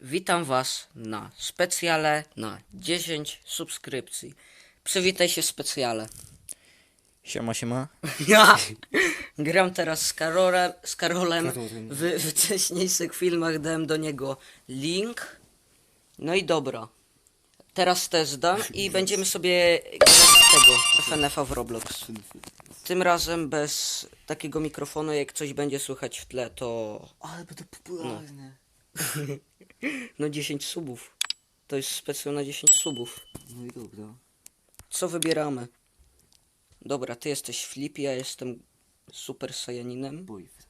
Witam Was na specjale na 10 subskrypcji. Przywitaj się w specjale. Siema, siema. Ja gram teraz z Karolem, z Karolem. W, wcześniejszych filmach dałem do niego link. No i dobra. Teraz też dam i będziemy sobie grać tego FNF-a w Roblox. Tym razem bez takiego mikrofonu, jak coś będzie słychać w tle, to Ale będę popularny. no 10 subów. To jest specjal na 10 subów. No i dobra. Co wybieramy? Dobra, ty jesteś Flip, ja jestem Super Saiyaninem. Boyfriend.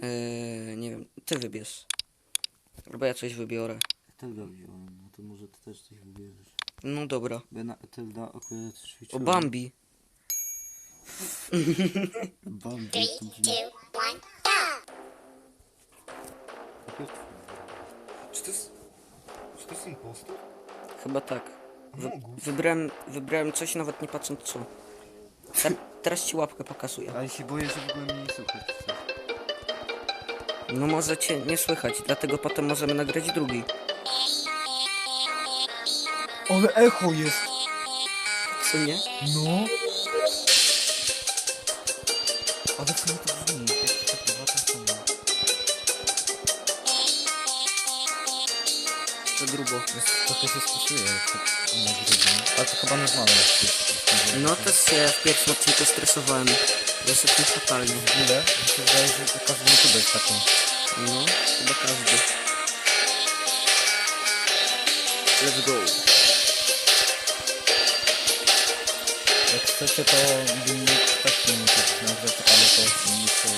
Eee, nie wiem, ty wybierz. Albo ja coś wybiorę. Etelda wziąłem, no to może ty też coś wybierzesz. No dobra. Bo ja na Etelda akurat O ćwiczyłem. Bambi. Bambi. To brzmi-! Czy to jest... Czy to jest impostor? Chyba tak. Wy, wybrałem, wybrałem coś nawet nie patrząc co. Te, teraz ci łapkę pokazuję. Ale się boję, że w ogóle mnie nie słuchać. No może cię nie słychać, dlatego potem możemy nagrać drugi. Ale echo jest! Co nie? No! Ale fajnie to brzmi, To grubo. Trochę się stosuje, to. Ale to chyba normalne jest. No też się w pierwszym odcinku stresowałem. Dosyć fatalnie. W ogóle, mi się wydaje, że każdy youtuber jest taką. No, chyba każdy. Let's go. Jak chcecie, to bym mógł taki też nagrać, ale to nie chcę.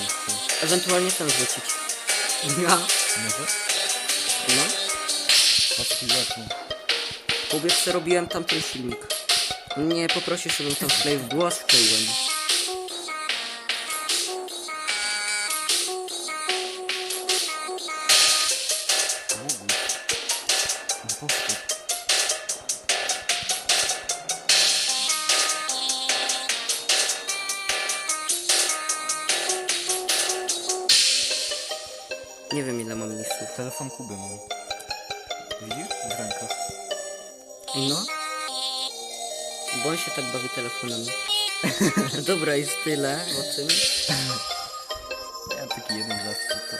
Ewentualnie ten wrzucić. Ja. Może? No. Patrz, jak Powiedz, co robiłem tamten filmik. Nie poprosisz, żebym tam wkleił w głos, wkleiłem. Nie wiem ile mam listów. Telefon Kuby mam. Widzisz? W rękach. No. Bo on się tak bawi telefonem. Dobra, jest tyle o tym. Miałem taki jeden że to...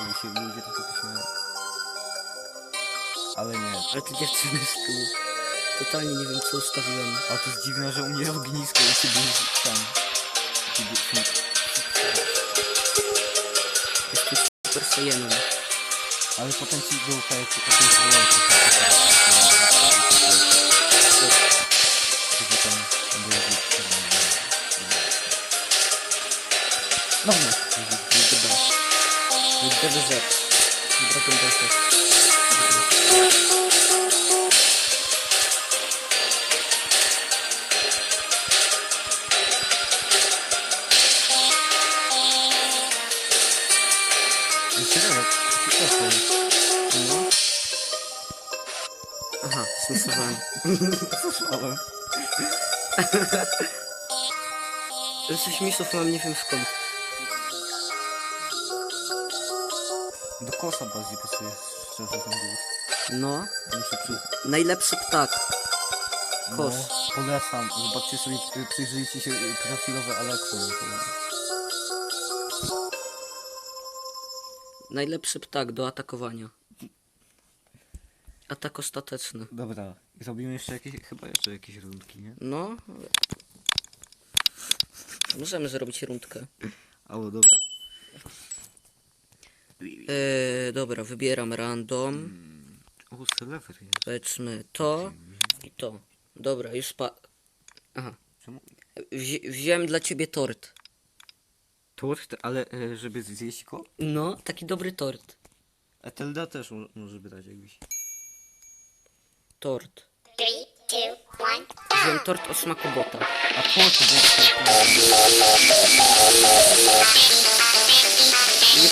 Żeby się ludzie trochę pośmiali. Ale nie. Ale te dziewczyny z tyłu. Totalnie nie wiem co ustawiłem. Ale to jest dziwne, że u mnie ognisko i się był tam. Film. Jesteś super saiyanem. Ale potem ci był tak jakieś wyłączy. Tylko tam było No nie. Dobra. Jest DBZ. Dragon Ball Z. Aha, stosowałem. Słyszałem. Coś misów mam nie wiem skąd. Do kosa bardziej pasuje, szczerze ten głos. No. Muszę przyznać. Najlepszy ptak. Kos. No, polecam. Zobaczcie sobie, y, przyjrzyjcie się y, profilowe no to- Najlepszy ptak do atakowania. Atak ostateczny. Dobra, i robimy jeszcze jakieś, chyba jeszcze jakieś rundki, nie? No. Możemy zrobić rundkę. Albo dobra. Eee, dobra, wybieram random. O, Celever jest. Powiedzmy to i to. Dobra, już spa... Aha. Czemu? Wzi wziąłem dla ciebie tort. Tort, ale e, żeby zjeść go? No, taki dobry tort. Etelda też mo- może brać jakbyś. Tort. Three, two, one, Wziąłem go! tort o smaku bota. A tort, bo... Nie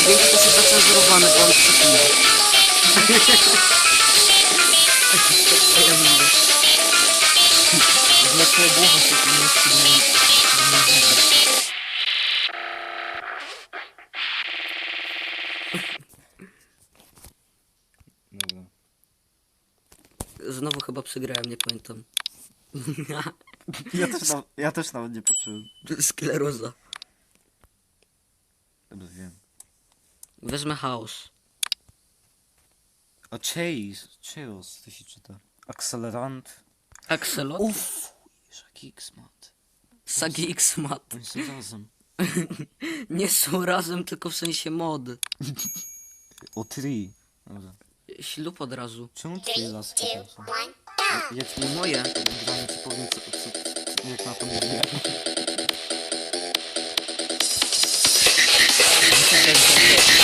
największy to jest zacenzurowany, bo on przeklinał. Dlaczego głowa się tu nie skrzydła? Nie widzę. Dobra. Znowu chyba przegrałem, nie pamiętam. Ja też, na, ja też nawet nie poczułem. Skleroza. Dobra, wiem. Wezmę chaos. A Chase, Chaos, to się czyta. Akcelerant. Axelot? Uff, jaki X-mat. Sagi X-Mat. Oni są razem. Nie są razem, tylko w sensie mod. O, tri. Dobra. Ślub od razu. Czemu twoje laski tam są? go. Jak No moje. granie ci powiem, co, co, jak na to mówię. Nie moje,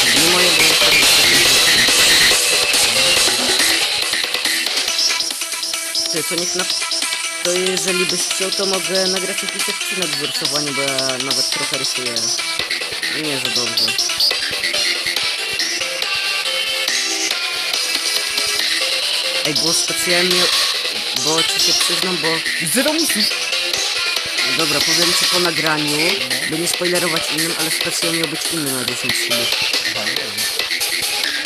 Ty, to niech na... To jeżeli byś chciał, to mogę nagrać jakiś odcinek w rysowaniu, bo ja nawet trochę rysuję. Nie za dobrze. Ej, bo specjalnie... Bo ci się przyznam, bo... Zero misów! Dobra, powiem ci po nagraniu, by nie spoilerować innym, ale specjalnie miał być inny na 10 subów.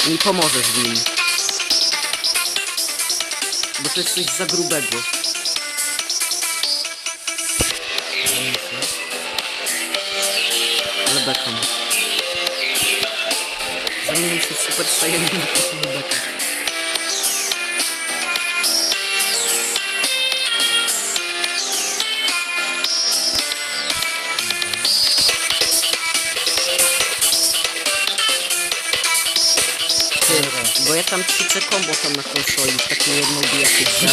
Mi pomożesz w nim. Bo to jest coś za grubego. Ale bekam. Zamienił się w Super Saiyan na to tam ćwiczę kombo tam na konsoli, w takiej jednej bijatyce.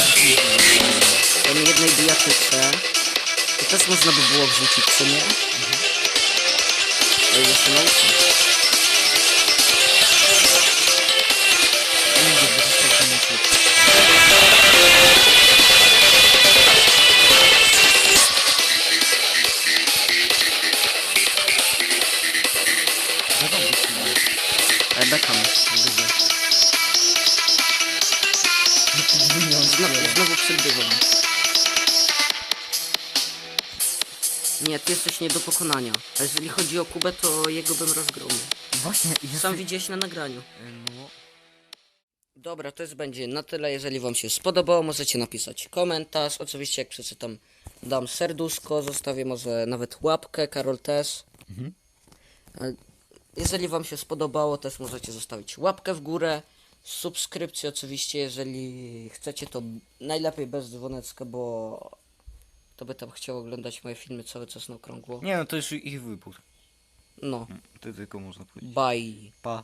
W tej jednej bijatyce. To też można by było wrzucić, co nie? Ej, ja się nauczę. Ale Znowu, znowu przegrywam. Nie, ty jesteś nie do pokonania. A jeżeli chodzi o Kubę, to jego bym rozgromił. Właśnie, ja Sam widziałeś na nagraniu. No, Dobra, to jest będzie na tyle. Jeżeli wam się spodobało, możecie napisać komentarz. Oczywiście jak przeczytam, dam serduszko, zostawię może nawet łapkę, Karol też. A Jeżeli wam się spodobało, też możecie zostawić łapkę w górę. Subskrypcję oczywiście, jeżeli chcecie, to najlepiej bez dzwonecka, bo to by tam chciał oglądać moje filmy cały czas na okrągło. Nie no, to już ich wybór. No, To tylko można powiedzieć. bye. Pa.